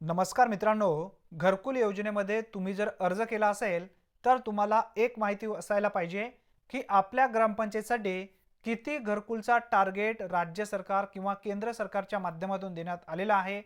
नमस्कार मित्रांनो घरकुल योजनेमध्ये तुम्ही जर अर्ज केला असेल तर तुम्हाला एक माहिती असायला पाहिजे की आपल्या ग्रामपंचायतीसाठी किती घरकुलचा टार्गेट राज्य सरकार किंवा केंद्र सरकारच्या माध्यमातून देण्यात आलेला आहे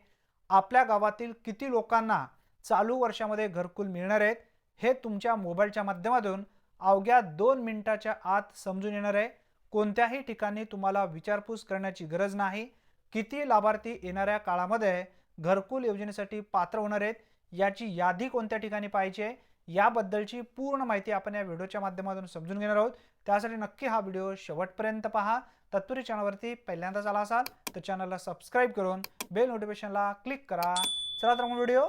आपल्या गावातील किती लोकांना चालू वर्षामध्ये घरकुल मिळणार आहेत हे तुमच्या मोबाईलच्या माध्यमातून अवघ्या दोन मिनिटाच्या आत समजून येणार आहे. कोणत्याही ठिकाणी तुम्हाला विचारपूस करण्याची गरज नाही. किती लाभार्थी येणाऱ्या काळामध्ये घरकुल योजनेसाठी पात्र होणार आहेत याची यादी कोणत्या ठिकाणी पाहिजे याबद्दलची पूर्ण माहिती आपण या व्हिडिओच्या माध्यमातून समजून घेणार आहोत. त्यासाठी नक्की हा व्हिडिओ शेवटपर्यंत पहा. तत्पुरी चॅनलवरती पहिल्यांदाच आला असाल तर चॅनलला सबस्क्राईब करून बेल नोटिफिकेशनला क्लिक करा. चला तर मग व्हिडिओ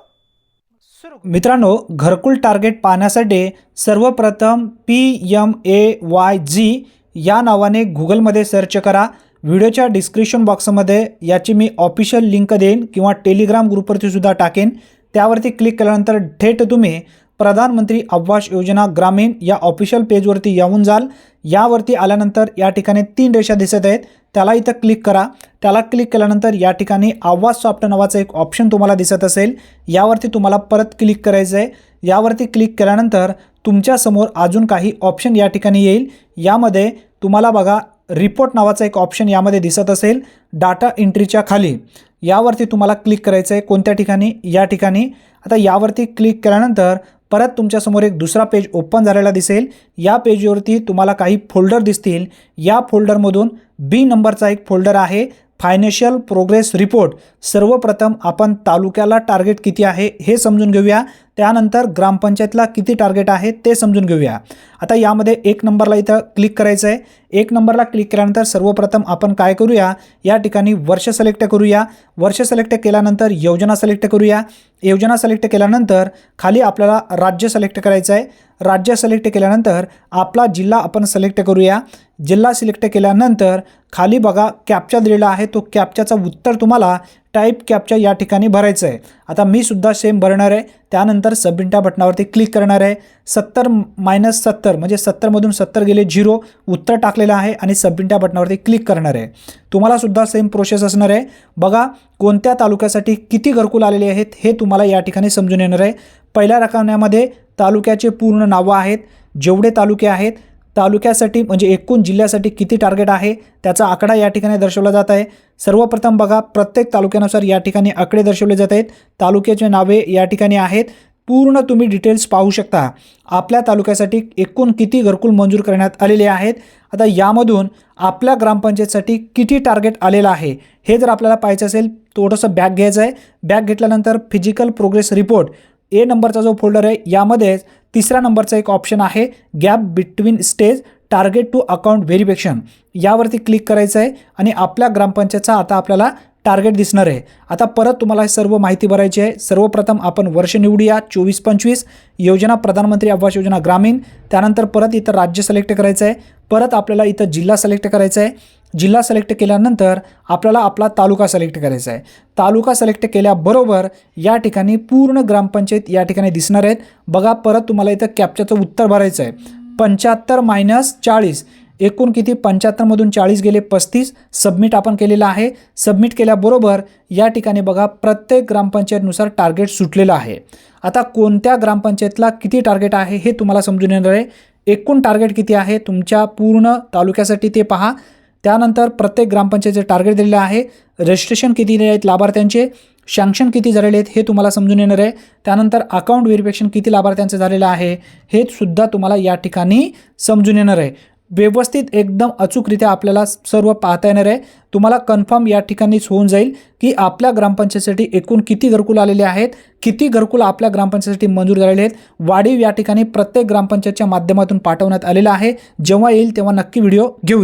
सुरू मित्रांनो घरकुल टार्गेट पाहण्यासाठी सर्वप्रथम P M A Y G या नावाने गुगलमध्ये सर्च करा. व्हिडिओच्या डिस्क्रिप्शन बॉक्समध्ये याची मी ऑफिशियल लिंक देईन किंवा टेलिग्राम ग्रुपवरती सुद्धा टाकेन. त्यावरती क्लिक केल्यानंतर थेट तुम्ही प्रधानमंत्री आवास योजना ग्रामीण या ऑफिशियल पेजवरती येऊन जाल. यावरती आल्यानंतर या ठिकाणी तीन रेषा दिसत आहेत. त्याला इथं क्लिक करा. त्याला क्लिक केल्यानंतर या ठिकाणी आवाज सॉफ्ट नावाचं एक ऑप्शन तुम्हाला दिसत असेल. यावरती तुम्हाला परत क्लिक करायचं आहे. यावरती क्लिक केल्यानंतर तुमच्यासमोर अजून काही ऑप्शन या ठिकाणी येईल. यामध्ये तुम्हाला बघा रिपोर्ट नावाचा एक ऑप्शन यामध्ये दिसत असेल. डाटा एंट्रीच्या खाली. यावरती तुम्हाला क्लिक करायचं आहे कोणत्या ठिकाणी? या ठिकाणी. आता यावरती क्लिक केल्यानंतर परत तुमच्यासमोर एक दुसरा पेज ओपन झालेला दिसेल. या पेजवरती तुम्हाला काही फोल्डर दिसतील. या फोल्डरमधून बी नंबरचा एक फोल्डर आहे. फायनान्शियल प्रोग्रेस रिपोर्ट सर्वप्रथम आपण तालुक्याला टार्गेट किती आहे हे समजून घेऊया. त्यानंतर ग्रामपंचायतला किती टार्गेट आहे ते समजून घेऊया. आता यामध्ये एक नंबरला इथं क्लिक करायचं आहे. एक नंबरला क्लिक केल्यानंतर सर्वप्रथम आपण काय करूया? या ठिकाणी वर्ष सिलेक्ट करूया. वर्ष सिलेक्ट केल्यानंतर योजना सिलेक्ट करूया. योजना सिलेक्ट केल्यानंतर खाली आपल्याला राज्य सिलेक्ट करायचं आहे. राज्य सिलेक्ट केल्यानंतर आपला जिल्हा आपण सिलेक्ट करूया. जिल्हा सिलेक्ट केल्यानंतर खाली बघा कॅप्चा दिलेला आहे. तो कॅप्च्याचा उत्तर तुम्हाला टाईप कॅप्चा या ठिकाणी भरायचं आहे. आता मी सुद्धा सेम भरणार आहे. त्यानंतर सबमिटा बटनावरती क्लिक करणार आहे. सत्तर मायनस सत्तर म्हणजे सत्तरमधून सत्तर गेले झिरो उत्तर टाकलेलं आहे आणि सबमिटा बटनावरती क्लिक करणार आहे. तुम्हाला सुद्धा सेम प्रोसेस असणार आहे. बघा कोणत्या तालुक्यासाठी किती घरकुल आलेले आहेत हे तुम्हाला या ठिकाणी समजून येणार आहे. पहिल्या रकान्यामध्ये तालुक्याचे पूर्ण नावं आहेत. जेवढे तालुके आहेत तालुक्यासाठी म्हणजे एकूण जिल्ह्यासाठी किती टार्गेट आहे त्याचा आकडा या ठिकाणी दर्शवला जात आहे. सर्वप्रथम बघा प्रत्येक तालुक्यानुसार या ठिकाणी आकडे दर्शवले जात आहेत. तालुक्याचे नावे या ठिकाणी आहेत. पूर्ण तुम्ही डिटेल्स पाहू शकता. आपल्या तालुक्यासाठी एकूण किती घरकुल मंजूर करण्यात आलेले आहेत? आता यामधून आपल्या ग्रामपंचायतसाठी किती टार्गेट आलेलं आहे? हे जर आपल्याला पाहायचं असेल थोडंसं बॅग घ्यायचं आहे. बॅग घेतल्यानंतर फिजिकल प्रोग्रेस रिपोर्ट ए नंबरचा जो फोल्डर आहे यामध्येच तिसऱ्या नंबरचा एक ऑप्शन आहे gap between stage target to account verification. यावरती क्लिक करायचं आहे आणि आपल्या ग्रामपंचायतचा आता आपल्याला टार्गेट दिसणार आहे. आता परत तुम्हाला हे सर्व माहिती भरायची आहे. सर्वप्रथम आपण वर्ष निवडूया चोवीस पंचवीस योजना प्रधानमंत्री आवास योजना ग्रामीण त्यानंतर परत इथं राज्य सिलेक्ट करायचं आहे परत आपल्याला इथं जिल्हा सिलेक्ट करायचा आहे. जिल्हा सिलेक्ट केल्यानंतर आपल्याला आपला तालुका सिलेक्ट करायचा आहे. तालुका सिलेक्ट केल्याबरोबर या ठिकाणी पूर्ण ग्रामपंचायत या ठिकाणी दिसणार आहेत. बघा परत तुम्हाला इथं कॅप्चरचं उत्तर भरायचं आहे पंच्याहत्तर मायनस चाळीस. एकूण किती? पंच्याहत्तरमधून चाळीस गेले पस्तीस. सबमिट आपण केलेलं आहे. सबमिट केल्याबरोबर या ठिकाणी बघा प्रत्येक ग्रामपंचायतनुसार टार्गेट सुटलेलं आहे. आता कोणत्या ग्रामपंचायतला किती टार्गेट आहे हे तुम्हाला समजून येणार आहे. एकूण टार्गेट किती आहे? तुमच्या पूर्ण तालुक्यासाठी ते पहा. त्यानंतर प्रत्येक ग्रामपंचायतीचे टार्गेट दिलेलं आहे. रजिस्ट्रेशन किती दिले आहेत लाभार्थ्यांचे? शँक्शन किती झालेले आहेत हे तुम्हाला समजून येणार आहे. त्यानंतर अकाउंट व्हेरिफिकेशन किती लाभार्थ्यांचं झालेलं आहे हे सुद्धा तुम्हाला या ठिकाणी समजून येणार आहे. व्यवस्थित एकदम अचूकरित्या आपल्याला सर्व पाहता येणार आहे. तुम्हाला कन्फर्म या ठिकाणीच होऊन जाईल की आपल्या ग्रामपंचायतीसाठी एकूण किती घरकुल आलेले आहेत किती घरकुल आपल्या ग्रामपंचायतीसाठी मंजूर झालेले आहेत. वाढीव या ठिकाणी प्रत्येक ग्रामपंचायतच्या माध्यमातून पाठवण्यात आलेलं आहे. जेव्हा येईल तेव्हा नक्की व्हिडिओ घेऊया.